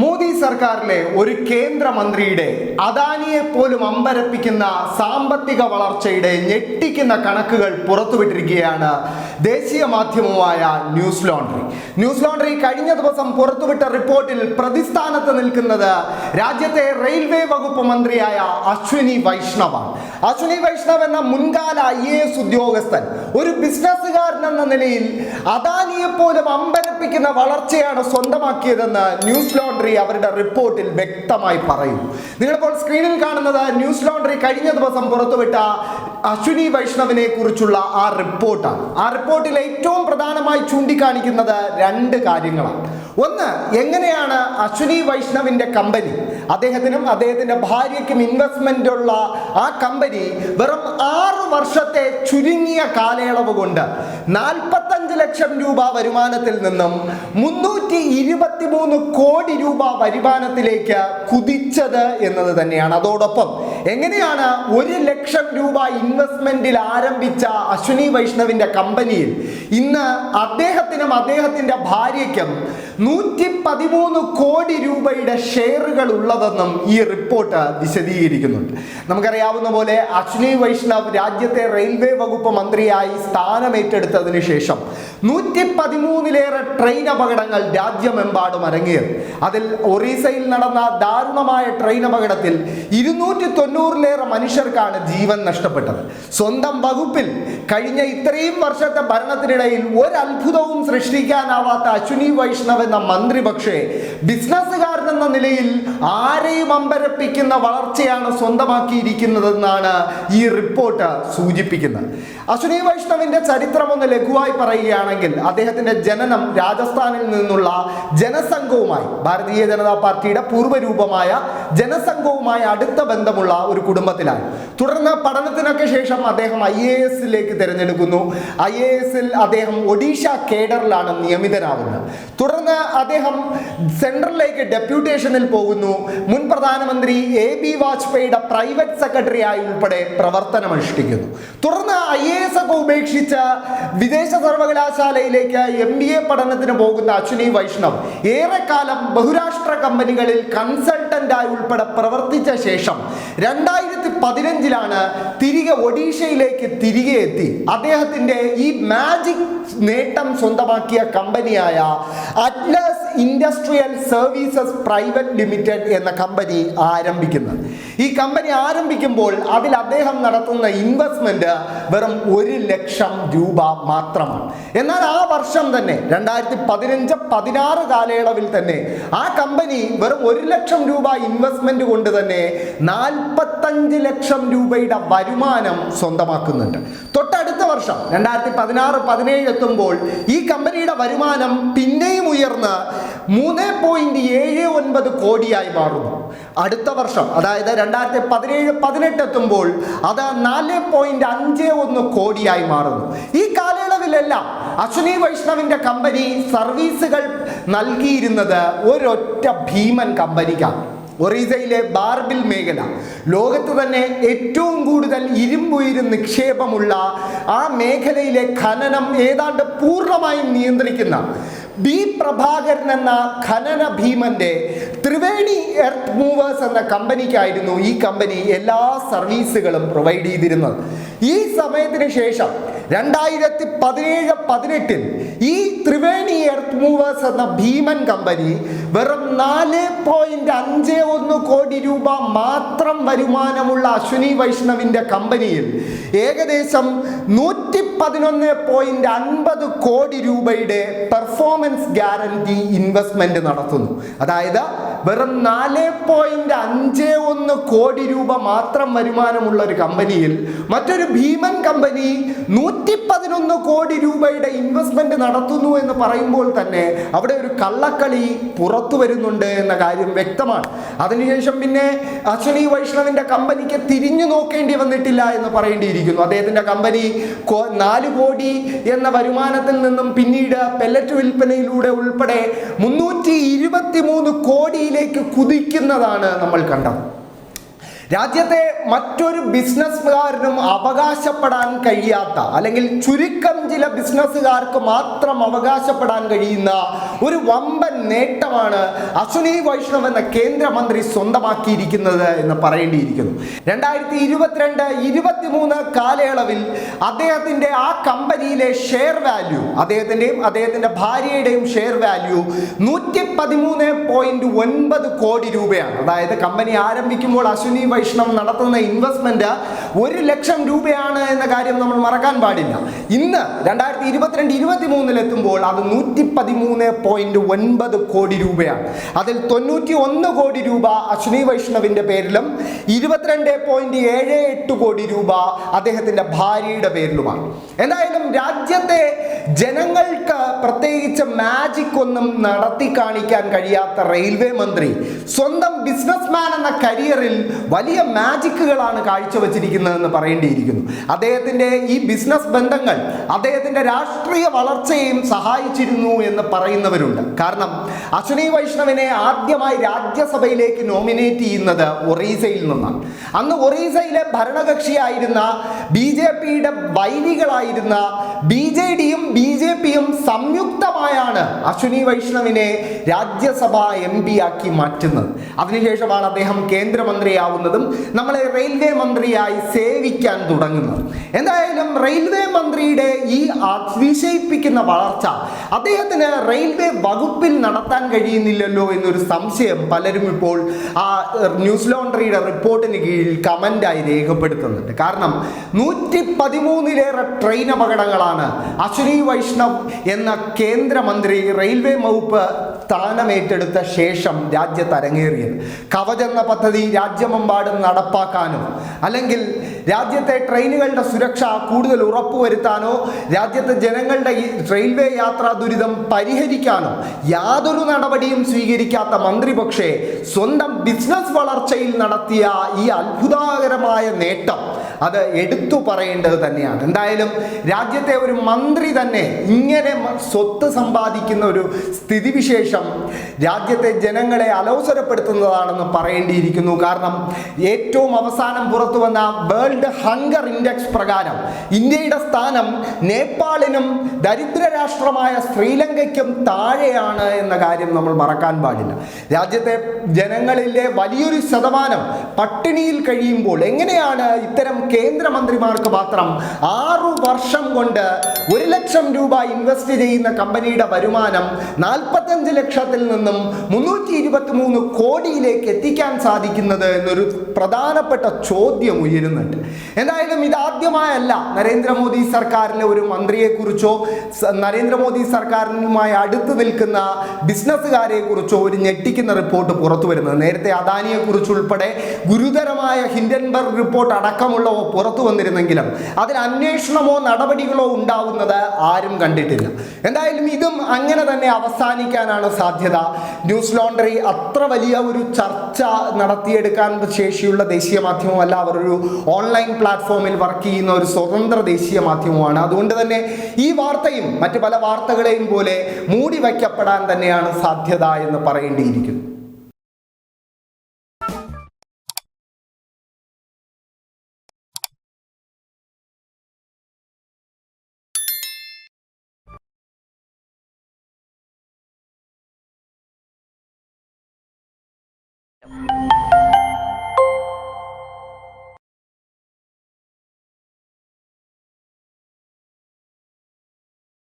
മോദി സർക്കാരിലെ ഒരു കേന്ദ്രമന്ത്രിയുടെ അദാനിയെ പോലും അമ്പരപ്പിക്കുന്ന സാമ്പത്തിക വളർച്ചയുടെ ഞെട്ടിക്കുന്ന കണക്കുകൾ പുറത്തുവിട്ടിരിക്കുകയാണ് ദേശീയ മാധ്യമമായ ന്യൂസ് ലോണ്ടറി. ന്യൂസ് ലോണ്ടറി കഴിഞ്ഞ ദിവസം പുറത്തുവിട്ട റിപ്പോർട്ടിൽ പ്രതിസ്ഥാനത്ത് നിൽക്കുന്നത് രാജ്യത്തെ റെയിൽവേ വകുപ്പ് മന്ത്രിയായ അശ്വിനി വൈഷ്ണവാണ്. അശ്വിനി വൈഷ്ണവ് എന്ന മുൻകാല ഐ എ എസ് ഉദ്യോഗസ്ഥൻ ഒരു ബിസിനസ്സുകാരൻ എന്ന നിലയിൽ അദാനിയെ പോലും അമ്പരപ്പിക്കുന്ന വളർച്ചയാണ് സ്വന്തമാക്കിയതെന്ന് ന്യൂസ് ലോണ്ടറി അവരുടെ റിപ്പോർട്ടിൽ വ്യക്തമായി പറയും. നിങ്ങളിപ്പോൾ സ്ക്രീനിൽ കാണുന്നത് ന്യൂസ് ലോണ്ടറി കഴിഞ്ഞ ദിവസം പുറത്തുവിട്ട അശ്വിനി വൈഷ്ണവിനെ കുറിച്ചുള്ള ആ റിപ്പോർട്ടാണ്. ആ റിപ്പോർട്ടിൽ ഏറ്റവും പ്രധാനമായി ചൂണ്ടിക്കാണിക്കുന്നത് രണ്ട് കാര്യങ്ങളാണ്. ഒന്ന് എങ്ങനെയാണ് അശ്വിനി വൈഷ്ണവിന്റെ കമ്പനി അദ്ദേഹത്തിനും അദ്ദേഹത്തിന്റെ ഭാര്യയ്ക്കും ഇൻവെസ്റ്റ്മെന്റ് ഉള്ള ആ കമ്പനി വെറും ആറ് വർഷത്തെ ചുരുങ്ങിയ കാലയളവ് കൊണ്ട് നാൽപ്പത്തഞ്ച് ലക്ഷം രൂപ വരുമാനത്തിൽ നിന്നും മുന്നൂറ്റി ഇരുപത്തി മൂന്ന് കോടി രൂപ വരുമാനത്തിലേക്ക് കുതിച്ചത് എന്നത് തന്നെയാണ്. അതോടൊപ്പം എങ്ങനെയാണ് ഒരു ലക്ഷം രൂപ ഇൻവെസ്റ്റ്മെന്റിൽ ആരംഭിച്ച അശ്വിനി വൈഷ്ണവിന്റെ കമ്പനിയിൽ ഇന്ന് അദ്ദേഹത്തിനും അദ്ദേഹത്തിന്റെ ഭാര്യയ്ക്കും നൂറ്റി പതിമൂന്ന് കോടി രൂപയുടെ ഷെയറുകൾ ഉള്ളതെന്നും ഈ റിപ്പോർട്ട് വിശദീകരിക്കുന്നുണ്ട്. നമുക്കറിയാവുന്ന പോലെ അശ്വിനി വൈഷ്ണവ് രാജ്യത്തെ റെയിൽവേ വകുപ്പ് മന്ത്രിയായി സ്ഥാനമേറ്റെടുത്തതിന് ശേഷം നൂറ്റി പതിമൂന്നിലേറെ ട്രെയിൻ അപകടങ്ങൾ രാജ്യമെമ്പാടും അരങ്ങേറി. അതിൽ ഒറീസയിൽ നടന്ന ദാരുണമായ ട്രെയിൻ അപകടത്തിൽ ഇരുന്നൂറ്റി തൊണ്ണൂറിലേറെ മനുഷ്യർക്കാണ് ജീവൻ നഷ്ടപ്പെട്ടത്. സ്വന്തം വകുപ്പിൽ കഴിഞ്ഞ ഇത്രയും വർഷത്തെ ഭരണത്തിനിടയിൽ ഒരു അത്ഭുതവും സൃഷ്ടിക്കാനാവാത്ത അശ്വിനി വൈഷ്ണവ് എന്ന മന്ത്രി പക്ഷേ ബിസിനസ്സുകാരൻ എന്ന നിലയിൽ ആരെയും അമ്പരപ്പിക്കുന്ന വളർച്ചയാണ് സ്വന്തമാക്കിയിരിക്കുന്നതെന്നാണ് ഈ റിപ്പോർട്ട് സൂചിപ്പിക്കുന്നത്. അശ്വിനി വൈഷ്ണവിന്റെ ചരിത്രം ഒന്ന് ലഘുവായി പറയുകയാണെങ്കിൽ അദ്ദേഹത്തിന്റെ ജനനം രാജസ്ഥാനിൽ നിന്നുള്ള ജനസംഘവുമായി ഭാരതീയ ജനതാ പാർട്ടിയുടെ പൂർവരൂപമായ ജനസംഘവുമായി അടുത്ത ബന്ധമുള്ള ഒരു കുടുംബത്തിലാണ്. തുടർന്ന് പഠനത്തിനൊക്കെ ശേഷം അദ്ദേഹം ഐ എ എസിലേക്ക് തിരഞ്ഞെടുക്കുന്നു. ഐ എ എസിൽ അദ്ദേഹം ഒഡീഷ കേഡറിലാണ് നിയമിതനാവുന്നത്. തുടർന്ന് അദ്ദേഹം സെൻട്രലിലേക്ക് ഡെപ്യൂട്ടേഷനിൽ പോകുന്നു. മുൻ പ്രധാനമന്ത്രി എ ബി വാജ്പേയിയുടെ പ്രൈവറ്റ് സെക്രട്ടറി ആയി ഉൾപ്പെടെ പ്രവർത്തനമനുഷ്ഠിക്കുന്നു തുടർന്ന് ഐ എ എസ് ഒക്കെ ഉപേക്ഷിച്ച വിദേശ സർവകലാശാലയിലേക്ക് എം ബി എ പഠനത്തിന് പോകുന്ന അശ്വിനി വൈഷ്ണവ് ഏറെക്കാലം ബഹുരാഷ്ട്ര കമ്പനികളിൽ കൺസൾട്ടന്റായി ഉൾപ്പെടെ പ്രവർത്തിച്ച ശേഷം രണ്ടായിരത്തി പതിനഞ്ചിലാണ് തിരികെ ഒഡീഷയിലേക്ക് തിരികെ എത്തി. അദ്ദേഹത്തിന്റെ ഈ മാജിക് നേട്ടം സ്വന്തമാക്കിയ കമ്പനിയായ Atlas industrial services private limited എന്ന കമ്പനി ആരംഭിക്കുന്നത്. ഈ കമ്പനി ആരംഭിക്കുമ്പോൾ അതിൽ അദ്ദേഹം നടത്തുന്ന ഇൻവെസ്റ്റ്മെന്റ് വെറും ഒരു ലക്ഷം രൂപ മാത്രമാണ്. എന്നാൽ ആ വർഷം തന്നെ രണ്ടായിരത്തി പതിനഞ്ച് പതിനാറ് കാലയളവിൽ തന്നെ ആ കമ്പനി വെറും ഒരു ലക്ഷം രൂപ ഇൻവെസ്റ്റ്മെന്റ് കൊണ്ട് തന്നെ നാൽപ്പത്തഞ്ച് ലക്ഷം രൂപയുടെ വരുമാനം സ്വന്തമാക്കുന്നുണ്ട്. തൊട്ടടുത്ത വർഷം രണ്ടായിരത്തി പതിനാറ് പതിനേഴ് എത്തുമ്പോൾ ഈ കമ്പനിയുടെ വരുമാനം പിന്നെയും ഉയർന്ന് മൂന്ന് പോയിന്റ് ഏഴ് ഒൻപത് കോടിയായി മാറുന്നു. അടുത്ത വർഷം അതായത് രണ്ടായിരത്തി പതിനേഴ് പതിനെട്ട് എത്തുമ്പോൾ അത് നാല് പോയിന്റ് അഞ്ച് ഒന്ന് കോടിയായി മാറുന്നു. ഈ കാലയളവിലെല്ലാം അശ്വിനി വൈഷ്ണവിന്റെ കമ്പനി സർവീസുകൾ നൽകിയിരുന്നത് ഒരൊറ്റ ഭീമൻ കമ്പനിക്കാണ് ഒറീസയിലെ ബാർബിൽ മേഖല. ലോകത്ത് തന്നെ ഏറ്റവും കൂടുതൽ ഇരുമ്പുയിര് നിക്ഷേപമുള്ള ആ മേഖലയിലെ ഖനനം ഏതാണ്ട് പൂർണമായും നിയന്ത്രിക്കുന്ന ബി പ്രഭാകരൻ എന്ന ഖനന ഭീമന്റെ ത്രിവേണി എർത്ത് മൂവേഴ്സ് എന്ന കമ്പനിക്കായിരുന്നു ഈ കമ്പനി എല്ലാ സർവീസുകളും പ്രൊവൈഡ് ചെയ്തിരുന്നത്. ഈ സമയത്തിന് ശേഷം രണ്ടായിരത്തി പതിനേഴ് പതിനെട്ടിൽ ഈ ത്രിവേണി എർത്ത് മൂവേഴ്സ് എന്ന ഭീമൻ കമ്പനി വെറും നാല് പോയിന്റ് അഞ്ച് ഒന്ന് കോടി രൂപ മാത്രം വരുമാനമുള്ള അശ്വിനി വൈഷ്ണവിന്റെ കമ്പനിയിൽ ഏകദേശം നൂറ്റി പതിനൊന്ന് പോയിന്റ് അൻപത് കോടി രൂപയുടെ പെർഫോമൻസ് ഗ്യാരണ്ടി ഇൻവെസ്റ്റ്മെന്റ് നടത്തുന്നു. അതായത് വെറും നാല് പോയിന്റ് അഞ്ച് ഒന്ന് കോടി രൂപ മാത്രം വരുമാനമുള്ള ഒരു കമ്പനിയിൽ മറ്റൊരു ഭീമൻ കമ്പനി നൂറ്റി പതിനൊന്ന് കോടി രൂപയുടെ ഇൻവെസ്റ്റ്മെന്റ് നടത്തുന്നു എന്ന് പറയുമ്പോൾ തന്നെ അവിടെ ഒരു കള്ളക്കളി പുറത്തു വരുന്നുണ്ട് എന്ന കാര്യം വ്യക്തമാണ്. അതിനുശേഷം പിന്നെ അശ്വിനി വൈഷ്ണവിന്റെ കമ്പനിക്ക് തിരിഞ്ഞു നോക്കേണ്ടി വന്നിട്ടില്ല എന്ന് പറയേണ്ടിയിരിക്കുന്നു. അദ്ദേഹത്തിന്റെ കമ്പനി നാല് കോടി എന്ന വരുമാനത്തിൽ നിന്നും പിന്നീട് പെല്ലറ്റ് വിൽപ്പനയിലൂടെ ഉൾപ്പെടെ മുന്നൂറ്റി ഇരുപത്തി മൂന്ന് കോടിയിലേക്ക് കുതിക്കുന്നതാണ് നമ്മൾ കണ്ടത്. രാജ്യത്തെ മറ്റൊരു ബിസിനസ്സുകാരനും അവകാശപ്പെടാൻ കഴിയാത്ത അല്ലെങ്കിൽ ചുരുക്കം ചില ബിസിനസ്സുകാർക്ക് മാത്രം അവകാശപ്പെടാൻ കഴിയുന്ന ഒരു വമ്പൻ നേട്ടമാണ് അശ്വിനി വൈഷ്ണവ് എന്ന കേന്ദ്രമന്ത്രി സ്വന്തമാക്കിയിരിക്കുന്നത് എന്ന് പറയേണ്ടിയിരിക്കുന്നു. രണ്ടായിരത്തി ഇരുപത്തിരണ്ട് ഇരുപത്തിമൂന്ന് കാലയളവിൽ അദ്ദേഹത്തിന്റെ ആ കമ്പനിയിലെ ഷെയർ വാല്യൂ അദ്ദേഹത്തിന്റെയും അദ്ദേഹത്തിന്റെ ഭാര്യയുടെയും ഷെയർ വാല്യൂ നൂറ്റി പതിമൂന്ന് പോയിന്റ് ഒൻപത് കോടി രൂപയാണ്. അതായത് കമ്പനി ആരംഭിക്കുമ്പോൾ അശ്വിനി വൈഷ്ണവ് നടത്തുന്ന ഇൻവെസ്റ്റ്മെന്റ് ഒരു ലക്ഷം രൂപയാണ് എന്ന കാര്യം നമ്മൾ മറക്കാൻ പാടില്ല. ഇന്ന് രണ്ടായിരത്തി ഇരുപത്തിരണ്ട് ഇരുപത്തി മൂന്നിൽ എത്തുമ്പോൾ അത് നൂറ്റി പതിമൂന്ന് പോയിന്റ് ഒൻപത് കോടി രൂപയാണ്. അതിൽ തൊണ്ണൂറ്റി ഒന്ന് കോടി രൂപ അശ്വിനി വൈഷ്ണവിന്റെ പേരിലും ഇരുപത്തിരണ്ട് പോയിന്റ് ഏഴ് എട്ട് കോടി രൂപ അദ്ദേഹത്തിന്റെ ഭാര്യയുടെ പേരിലുമാണ്. എന്തായാലും രാജ്യത്തെ ജനങ്ങൾക്ക് പ്രത്യേകിച്ച് മാജിക് ഒന്നും നടത്തി കാണിക്കാൻ കഴിയാത്ത റെയിൽവേ മന്ത്രി സ്വന്തം ബിസിനസ്മാൻ എന്ന കരിയറിൽ വലിയ മാജിക്കുകളാണ് കാഴ്ചവെച്ചിരിക്കുന്നതെന്ന് പറയേണ്ടിയിരിക്കുന്നു. അദ്ദേഹത്തിന്റെ ഈ ബിസിനസ് ബന്ധങ്ങൾ അദ്ദേഹത്തിന്റെ രാഷ്ട്രീയ വളർച്ചയെയും സഹായിച്ചിരുന്നു എന്ന് പറയുന്നവരുണ്ട്. കാരണം അശ്വനി വൈഷ്ണവിനെ ആദ്യമായി രാജ്യസഭയിലേക്ക് നോമിനേറ്റ് ചെയ്യുന്നത് ഒറീസയിൽ നിന്നാണ്. അന്ന് ഒറീസയിലെ ഭരണകക്ഷിയായിരുന്ന ബി ജെ പിയുടെ വൈരികളായിരുന്ന ബി ജെ ഡിയും ബി ജെ പിയും സംയുക്തമായാണ് അശ്വിനി വൈഷ്ണവിനെ രാജ്യസഭ എം പി ആക്കി മാറ്റുന്നത്. അതിനുശേഷമാണ് അദ്ദേഹം കേന്ദ്രമന്ത്രിയാവുന്നതും നമ്മളെ റെയിൽവേ മന്ത്രിയായി സേവിക്കാൻ തുടങ്ങുന്നത്. എന്തായാലും റെയിൽവേ മന്ത്രിയുടെ ഈ അതിശയിപ്പിക്കുന്ന വളർച്ച അദ്ദേഹത്തിന് റെയിൽവേ വകുപ്പിൽ നടത്താൻ കഴിയുന്നില്ലല്ലോ എന്നൊരു സംശയം പലരും ഇപ്പോൾ ആ ന്യൂസ് ലോണ്ടറിയുടെ റിപ്പോർട്ടിന് കീഴിൽ കമന്റായി രേഖപ്പെടുത്തുന്നുണ്ട്. കാരണം നൂറ്റി പതിമൂന്നിലേറെ ട്രെയിൻ അപകടങ്ങളാണ് അശ്വിനി വൈഷ്ണവ് എന്ന കേന്ദ്രമന്ത്രി റെയിൽവേ വകുപ്പ് സ്ഥാനമേറ്റെടുത്ത ശേഷം രാജ്യത്ത് അരങ്ങേറിയത് കവച് എന്ന പദ്ധതി രാജ്യമെമ്പാടും നടപ്പാക്കാനോ അല്ലെങ്കിൽ രാജ്യത്തെ ട്രെയിനുകളുടെ സുരക്ഷ കൂടുതൽ ഉറപ്പുവരുത്താനോ രാജ്യത്തെ ജനങ്ങളുടെ റെയിൽവേ യാത്രാ ദുരിതം പരിഹരിക്കാനോ യാതൊരു നടപടിയും സ്വീകരിക്കാത്ത മന്ത്രി പക്ഷേ സ്വന്തം ബിസിനസ് വളർച്ചയിൽ നടത്തിയ ഈ അത്ഭുതകരമായ നേട്ടം അത് എടുത്തു പറയേണ്ടത് തന്നെയാണ്. എന്തായാലും രാജ്യത്തെ ഒരു മന്ത്രി തന്നെ ഇങ്ങനെ സ്വത്ത് സമ്പാദിക്കുന്ന ഒരു സ്ഥിതിവിശേഷം രാജ്യത്തെ ജനങ്ങളെ അലോസരപ്പെടുത്തുന്നതാണെന്ന് പറയേണ്ടിയിരിക്കുന്നു. കാരണം ഏറ്റവും അവസാനം പുറത്തു വന്ന വേൾഡ് ഹങ്കർ ഇൻഡെക്സ് പ്രകാരം ഇന്ത്യയുടെ സ്ഥാനം നേപ്പാളിനും ദരിദ്ര രാഷ്ട്രമായ ശ്രീലങ്കയ്ക്കും താഴെയാണ് എന്ന കാര്യം നമ്മൾ മറക്കാൻ പാടില്ല. രാജ്യത്തെ ജനങ്ങളിലെ വലിയൊരു ശതമാനം പട്ടിണിയിൽ കഴിയുമ്പോൾ എങ്ങനെയാണ് ഇത്തരം കേന്ദ്രമന്ത്രിമാർക്ക് മാത്രം ആറു വർഷം കൊണ്ട് ഒരു ലക്ഷം രൂപ ഇൻവെസ്റ്റ് ചെയ്യുന്ന കമ്പനിയുടെ വരുമാനം നാൽപ്പത്തഞ്ച് ലക്ഷത്തിൽ നിന്നും മുന്നൂറ്റി ഇരുപത്തി മൂന്ന് കോടിയിലേക്ക് എത്തിക്കാൻ സാധിക്കുന്നത് എന്നൊരു പ്രധാനപ്പെട്ട ചോദ്യം ഉയരുന്നുണ്ട്. എന്തായാലും ഇതാദ്യമായല്ല നരേന്ദ്രമോദി സർക്കാരിലെ ഒരു മന്ത്രിയെക്കുറിച്ചോ കുറിച്ചോ നരേന്ദ്രമോദി സർക്കാരിനുമായി അടുത്ത് നിൽക്കുന്ന ബിസിനസ്സുകാരെ കുറിച്ചോ ഒരു ഞെട്ടിക്കുന്ന റിപ്പോർട്ട് പുറത്തു വരുന്നത്. നേരത്തെ അദാനിയെ കുറിച്ചുൾപ്പെടെ ഗുരുതരമായ ഹിൻഡൻബർഗ് റിപ്പോർട്ട് അടക്കമുള്ളവ പുറത്തു വന്നിരുന്നെങ്കിലും അതിൽ അന്വേഷണമോ നടപടികളോ ഉണ്ടാവുന്നത് ആരും കണ്ടിട്ടില്ല. എന്തായാലും ഇതും അങ്ങനെ തന്നെ അവസാനിക്കാനാണ് സാധ്യത. ന്യൂസ് ലോണ്ടറി അത്ര വലിയ ഒരു ചർച്ച നടത്തിയെടുക്കാൻ ശേഷിയുള്ള ദേശീയ മാധ്യമമല്ല. അവർ ഒരു ഓൺലൈൻ പ്ലാറ്റ്ഫോമിൽ വർക്ക് ചെയ്യുന്ന ഒരു സ്വതന്ത്ര ദേശീയ മാധ്യമമാണ്. അതുകൊണ്ട് തന്നെ ഈ വാർത്തയും മറ്റു പല വാർത്തകളെയും പോലെ മൂടി വയ്ക്കപ്പെടാൻ തന്നെയാണ് സാധ്യത എന്ന് പറയേണ്ടിയിരിക്കുന്നു.